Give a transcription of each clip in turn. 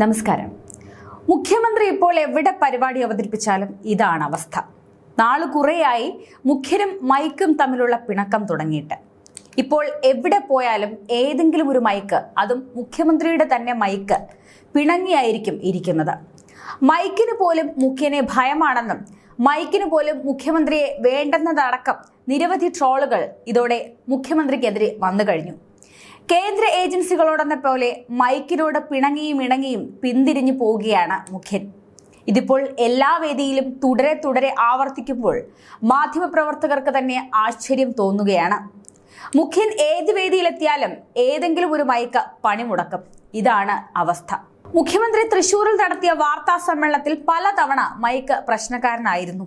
നമസ്കാരം. മുഖ്യമന്ത്രി ഇപ്പോൾ എവിടെ പരിപാടി അവതരിപ്പിച്ചാലും ഇതാണ് അവസ്ഥ. നാളു കുറേയായി മുഖ്യനും മൈക്കും തമ്മിലുള്ള പിണക്കം തുടങ്ങിയിട്ട്. ഇപ്പോൾ എവിടെ പോയാലും ഏതെങ്കിലും ഒരു മൈക്ക് അതും മുഖ്യമന്ത്രിയുടെ തന്നെ മൈക്ക് പിണങ്ങിയായിരിക്കും ഇരിക്കുന്നത്. മൈക്കിന് പോലും മുഖ്യനെ ഭയമാണെന്നും മൈക്കിന് പോലും മുഖ്യമന്ത്രിയെ വേണ്ടെന്നതടക്കം നിരവധി ട്രോളുകൾ ഇതോടെ മുഖ്യമന്ത്രിക്കെതിരെ വന്നു കഴിഞ്ഞു. കേന്ദ്ര ഏജൻസികളോടെന്ന പോലെ മൈക്കിനോട് പിണങ്ങിയും ഇണങ്ങിയും പിന്തിരിഞ്ഞു പോവുകയാണ് മുഖ്യൻ. ഇതിപ്പോൾ എല്ലാ വേദിയിലും തുടരെ തുടരെ ആവർത്തിക്കുമ്പോൾ മാധ്യമപ്രവർത്തകർക്ക് തന്നെ ആശ്ചര്യം തോന്നുകയാണ്. മുഖ്യൻ ഏത് വേദിയിലെത്തിയാലും ഏതെങ്കിലും ഒരു മൈക്ക് പണിമുടക്കും. ഇതാണ് അവസ്ഥ. മുഖ്യമന്ത്രി തൃശൂരിൽ നടത്തിയ വാർത്താ സമ്മേളനത്തിൽ പലതവണ മൈക്ക് പ്രശ്നക്കാരനായിരുന്നു.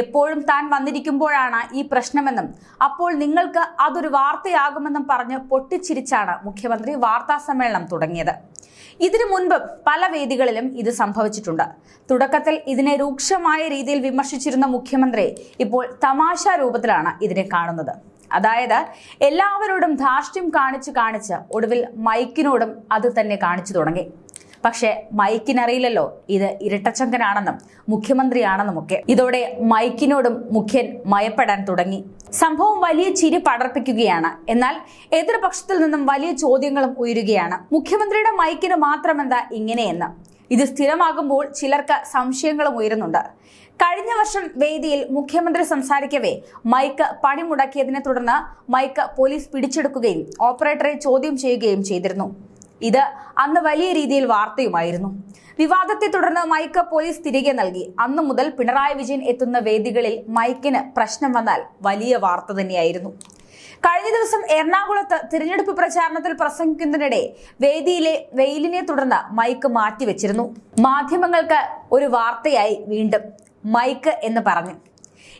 എപ്പോഴും താൻ വന്നിരിക്കുമ്പോഴാണ് ഈ പ്രശ്നമെന്നും അപ്പോൾ നിങ്ങൾക്ക് അതൊരു വാർത്തയാകുമെന്നും പറഞ്ഞ് പൊട്ടിച്ചിരിച്ചാണ് മുഖ്യമന്ത്രി വാർത്താ സമ്മേളനം തുടങ്ങിയത്. ഇതിനു മുൻപ് പല വേദികളിലും ഇത് സംഭവിച്ചിട്ടുണ്ട്. തുടക്കത്തിൽ ഇതിനെ രൂക്ഷമായ രീതിയിൽ വിമർശിച്ചിരുന്ന മുഖ്യമന്ത്രി ഇപ്പോൾ തമാശ രൂപത്തിലാണ് ഇതിനെ കാണുന്നത്. അതായത് എല്ലാവരോടും ധാർഷ്ട്യം കാണിച്ച് കാണിച്ച് ഒടുവിൽ മൈക്കിനോടും അത് തന്നെ കാണിച്ചു തുടങ്ങി. പക്ഷേ മൈക്കിനറിയില്ലല്ലോ ഇത് ഇരട്ടച്ചങ്കനാണെന്നും മുഖ്യമന്ത്രിയാണെന്നുമൊക്കെ. ഇതോടെ മൈക്കിനോടും മുഖ്യൻ മയപ്പെടാൻ തുടങ്ങി. സംഭവം വലിയ ചിരി പടർപ്പിക്കുകയാണ്. എന്നാൽ എതിർപക്ഷത്തിൽ നിന്നും വലിയ ചോദ്യങ്ങളും ഉയരുകയാണ്. മുഖ്യമന്ത്രിയുടെ മൈക്കിന് മാത്രമെന്താ ഇങ്ങനെയെന്ന്? ഇത് സ്ഥിരമാകുമ്പോൾ ചിലർക്ക് സംശയങ്ങളും ഉയരുന്നുണ്ട്. കഴിഞ്ഞ വർഷം വേദിയിൽ മുഖ്യമന്ത്രി സംസാരിക്കവേ മൈക്ക് പണിമുടക്കിയതിനെ തുടർന്ന് മൈക്ക് പോലീസ് പിടിച്ചെടുക്കുകയും ഓപ്പറേറ്ററെ ചോദ്യം ചെയ്യുകയും ചെയ്തിരുന്നു. ഇത് അന്ന് വലിയ രീതിയിൽ വാർത്തയുമായിരുന്നു. വിവാദത്തെ തുടർന്ന് മൈക്ക് പോലീസ് തിരികെ നൽകി. അന്നു മുതൽ പിണറായി വിജയൻ എത്തുന്ന വേദികളിൽ മൈക്കിന് പ്രശ്നം വന്നാൽ വലിയ വാർത്ത തന്നെയായിരുന്നു. കഴിഞ്ഞ ദിവസം എറണാകുളത്ത് തിരഞ്ഞെടുപ്പ് പ്രചാരണത്തിൽ പ്രസംഗിക്കുന്നതിനിടെ വേദിയിലെ വെയിലിനെ തുടർന്ന് മൈക്ക് മാറ്റിവെച്ചിരുന്നു. മാധ്യമങ്ങൾക്ക് ഒരു വാർത്തയായി വീണ്ടും മൈക്ക് എന്ന് പറഞ്ഞു.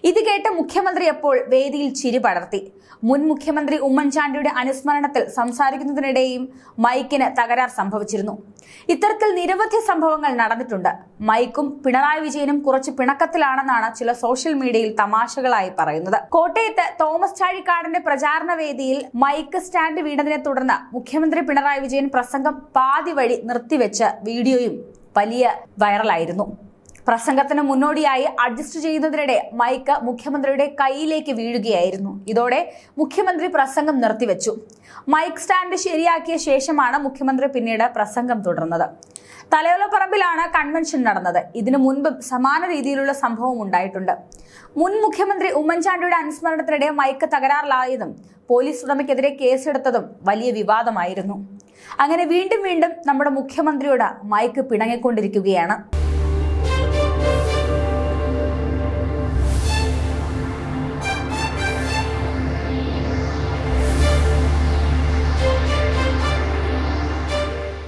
ഇത് കേട്ട് മുഖ്യമന്ത്രി അപ്പോൾ വേദിയിൽ ചിരി പടർത്തി. മുൻ മുഖ്യമന്ത്രി ഉമ്മൻചാണ്ടിയുടെ അനുസ്മരണത്തിൽ സംസാരിക്കുന്നതിനിടെയും മൈക്കിന് തകരാർ സംഭവിച്ചിരുന്നു. ഇത്തരത്തിൽ നിരവധി സംഭവങ്ങൾ നടന്നിട്ടുണ്ട്. മൈക്കും പിണറായി വിജയനും കുറച്ച് പിണക്കത്തിലാണെന്നാണ് ചില സോഷ്യൽ മീഡിയയിൽ തമാശകളായി പറയുന്നത്. കോട്ടയത്ത് തോമസ് ചാഴിക്കാടന്റെ പ്രചാരണ വേദിയിൽ മൈക്ക് സ്റ്റാൻഡ് വീണതിനെ തുടർന്ന് മുഖ്യമന്ത്രി പിണറായി വിജയൻ പ്രസംഗം പാതി വഴി നിർത്തിവെച്ച വീഡിയോയും വലിയ വൈറലായിരുന്നു. പ്രസംഗത്തിന് മുന്നോടിയായി അഡ്ജസ്റ്റ് ചെയ്യുന്നതിനിടെ മൈക്ക് മുഖ്യമന്ത്രിയുടെ കൈയിലേക്ക് വീഴുകയായിരുന്നു. ഇതോടെ മുഖ്യമന്ത്രി പ്രസംഗം നിർത്തിവെച്ചു. മൈക്ക് സ്റ്റാൻഡ് ശരിയാക്കിയ ശേഷമാണ് മുഖ്യമന്ത്രി പിന്നീട് പ്രസംഗം തുടർന്നത്. തലയോലപ്പറമ്പിലാണ് കൺവെൻഷൻ നടന്നത്. ഇതിനു മുൻപും സമാന രീതിയിലുള്ള സംഭവം ഉണ്ടായിട്ടുണ്ട്. മുൻ മുഖ്യമന്ത്രി ഉമ്മൻചാണ്ടിയുടെ അനുസ്മരണത്തിനിടെ മൈക്ക് തകരാറിലായതും പോലീസ് ഉടമയ്ക്കെതിരെ കേസെടുത്തതും വലിയ വിവാദമായിരുന്നു. അങ്ങനെ വീണ്ടും വീണ്ടും നമ്മുടെ മുഖ്യമന്ത്രിയോട് മൈക്ക് പിണങ്ങിക്കൊണ്ടിരിക്കുകയാണ്.